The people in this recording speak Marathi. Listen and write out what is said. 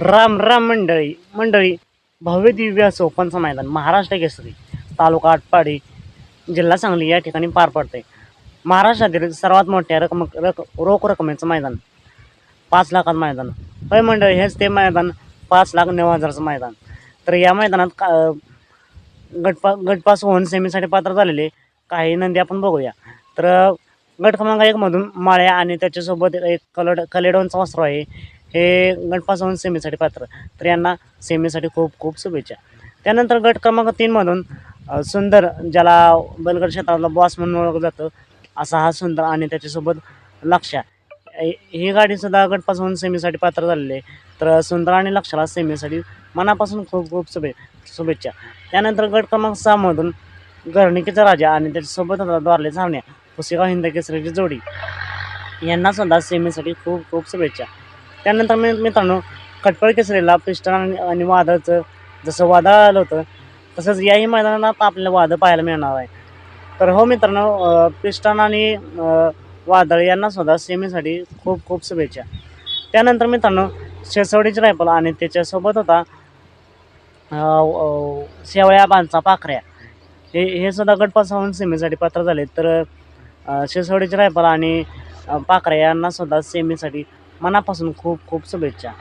राम राम मंडळी मंडळी भव्य दिव्य असं मैदान महाराष्ट्र केसरी तालुका आटपाडी जिल्हा सांगली या ठिकाणी पार पडते महाराष्ट्रातील सर्वात मोठ्या रकम रक रोख रकमेचं मैदान पाच लाखात मैदान. होय मंडळी हेच ते मैदान पाच लाख नऊ हजारचं मैदान. तर या मैदानात का गटपा गटपास होऊन सेमीसाठी पात्र झालेले काही नंदी आपण बघूया. तर गट क्रमांक एकमधून माळ्या आणि त्याच्यासोबत एक कलड कलेडोनचा वस्त्र आहे. हे गटपासून सेमीसाठी पात्र. तर यांना सेमीसाठी खूप खूप शुभेच्छा. त्यानंतर गट क्रमांक तीनमधून सुंदर ज्याला बलगड क्षेत्रातला बॉस म्हणून ओळखलं जातं असा हा सुंदर आणि त्याच्यासोबत लक्षा ही गाडीसुद्धा गटपासून सेमीसाठी पात्र झालेली आहे. तर सुंदर आणि लक्षाला सेमीसाठी मनापासून खूप खूप शुभे शुभेच्छा. त्यानंतर गट क्रमांक सहामधून गर्णिकेचा राजा आणि त्याच्यासोबत होता द्वारले सामन्या पुसेगाव हिंद केसरीची जोडी. यांनासुद्धा सेमीसाठी खूप खूप शुभेच्छा. त्यानंतर मी मित्रांनो खटपळ केसरीला पिस्टन आणि वादळचं जसं वादळ आलं होतं तसंच याही मैदानात आपल्याला वादळ पाहायला मिळणार आहे. तर हो मित्रांनो पिस्टन आणि वादळ यांना सुद्धा सेमीसाठी खूप खूप शुभेच्छा. त्यानंतर मित्रांनो शेसवडीची रायफल आणि त्याच्यासोबत होता शेवळ्या बांचा पाखऱ्या. हे हे सुद्धा गटपास होऊन सेमीसाठी पात्र झाले तर शेसवडीची रायफल आणि पाखऱ्या यांना सुद्धा सेमीसाठी मनापासून खूप खूप शुभेच्छा.